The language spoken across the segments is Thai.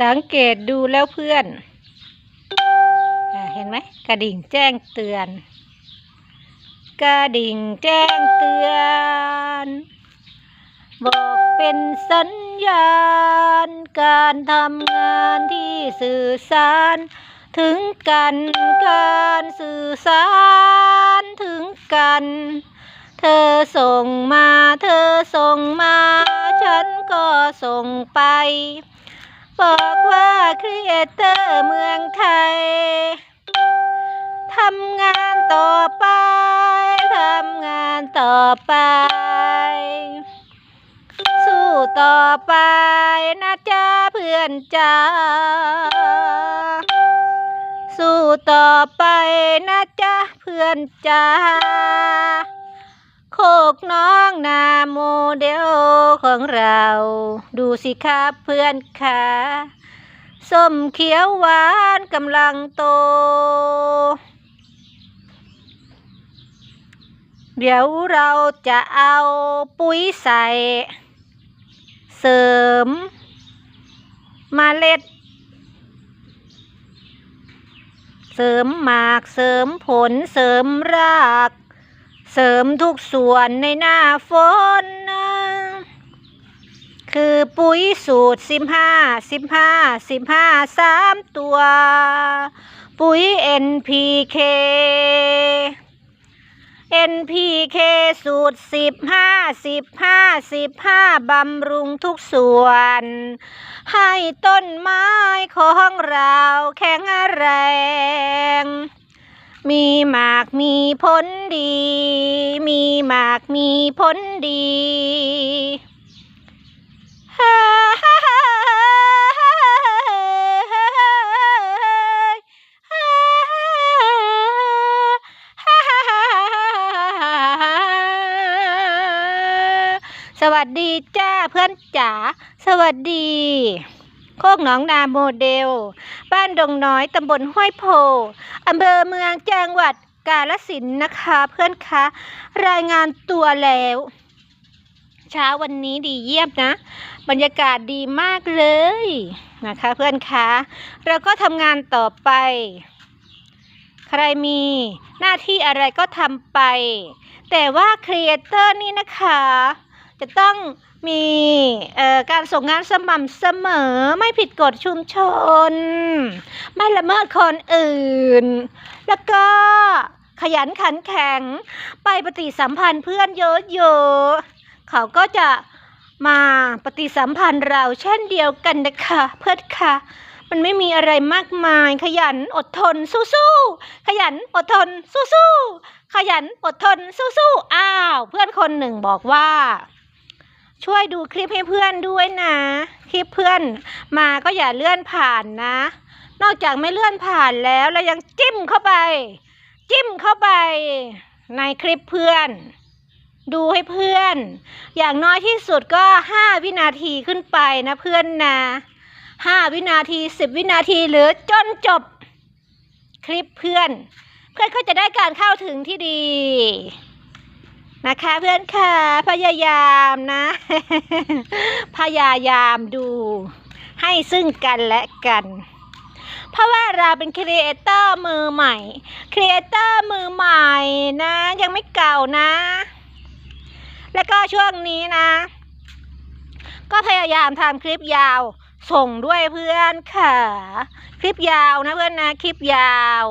สังเกตดูแล้วเพื่อนอเห็นไหมกระดิ่งแจ้งเตือน กระดิ่งแจ้งเตือน บอกเป็นสัญญาณ การทำงานที่สื่อสาร ถึงกันการสื่อสารถึงกัน เธอส่งมาเธอส่งมา ฉันก็ส่งไป บอกว่าครีเอเตอร์เมืองไทยทำงานต่อไปทำงานต่อไป สู้ต่อไปนะจ๊ะเพื่อนจ้าสู้ต่อไปนะจ๊ะเพื่อนจ้า กน้องนาโมเดลของเรา ดูสิครับเพื่อนค่ะส้มเขียวหวานกำลังโต เดี๋ยวเราจะเอาปุ๋ยใส่ เสริมมเมล็ด เสริมหมากเสริมผลเสริมราก เสริมทุกส่วนในหน้าฝนนะคือปุ๋ยสูตรสิบห้าสิบห้าสิบห้าสามตัว ปุ๋ย NPK NPK สูตรสิบห้าสิบห้าสิบห้าบำรุงทุกส่วน ให้ต้นไม้ของเราแข็งแรง มีหมากมีผลดี มีหมากมีผลดีฮ่าฮ่าฮ่าสวัสดีจ้าเพื่อนจ๋าสวัสดี โคกหนองนาโมเดล บ้านดงน้อยตำบลห้วยโพอำเภอเมืองจังหวัดกาฬสินนะคะเพื่อนคะ รายงานตัวแล้ว เช้าวันนี้ดีเยี่ยมนะ บรรยากาศดีมากเลยนะคะเพื่อนคะเราก็ทำงานต่อไป ใครมีหน้าที่อะไรก็ทำไป แต่ว่าครีเอเตอร์นี่นะคะ จะต้องมีการส่งงานสม่ำเสมอไม่ผิดกฎชุมชน ไม่ละเมิดคนอื่น แล้วก็ขยันขันแข็งไปปฏิสัมพันธ์เพื่อนเยอะๆเขาก็จะมาปฏิสัมพันธ์เราเช่นเดียวกันนะคะ เพื่อนค่ะ มันไม่มีอะไรมากมาย ขยันอดทนสู้ๆขยันอดทนสู้ๆขยันอดทนสู้ๆอ้าว เพื่อนคนหนึ่งบอกว่า ช่วยดูคลิปให้เพื่อนด้วยนะ คลิปเพื่อนมาก็อย่าเลื่อนผ่านนะ นอกจากไม่เลื่อนผ่านแล้วเรายังจิ้มเข้าไป จิ้มเข้าไป ในคลิปเพื่อน ดูให้เพื่อน อย่างน้อยที่สุดก็ห้าวินาทีขึ้นไปนะเพื่อนนะห้าวินาทีสิบวินาทีหรือจนจบ คลิปเพื่อน เพื่อนก็จะได้การเข้าถึงที่ดี นะคะเพื่อนค่ะพยายามนะ พยายามดูให้ซึ่งกันและกัน เพราะว่าเราเป็นครีเอเตอร์มือใหม่ครีเอเตอร์มือใหม่นะ ยังไม่เก่านะ แล้วก็ช่วงนี้นะ ก็พยายามทำคลิปยาวส่งด้วยเพื่อนค่ะ คลิปยาวนะเพื่อนนะ คลิปยาว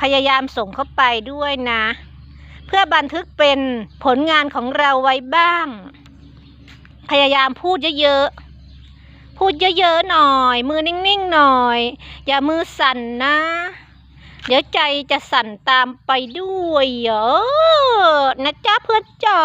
พยายามส่งเข้าไปด้วยนะ เพื่อบันทึกเป็นผลงานของเราไว้บ้าง พยายามพูดเยอะๆ พูดเยอะๆหน่อย มือนิ่งๆหน่อย อย่ามือสั่นนะ เดี๋ยวใจจะสั่นตามไปด้วยเยอะนะจ๊ะเพื่อนจ๋อ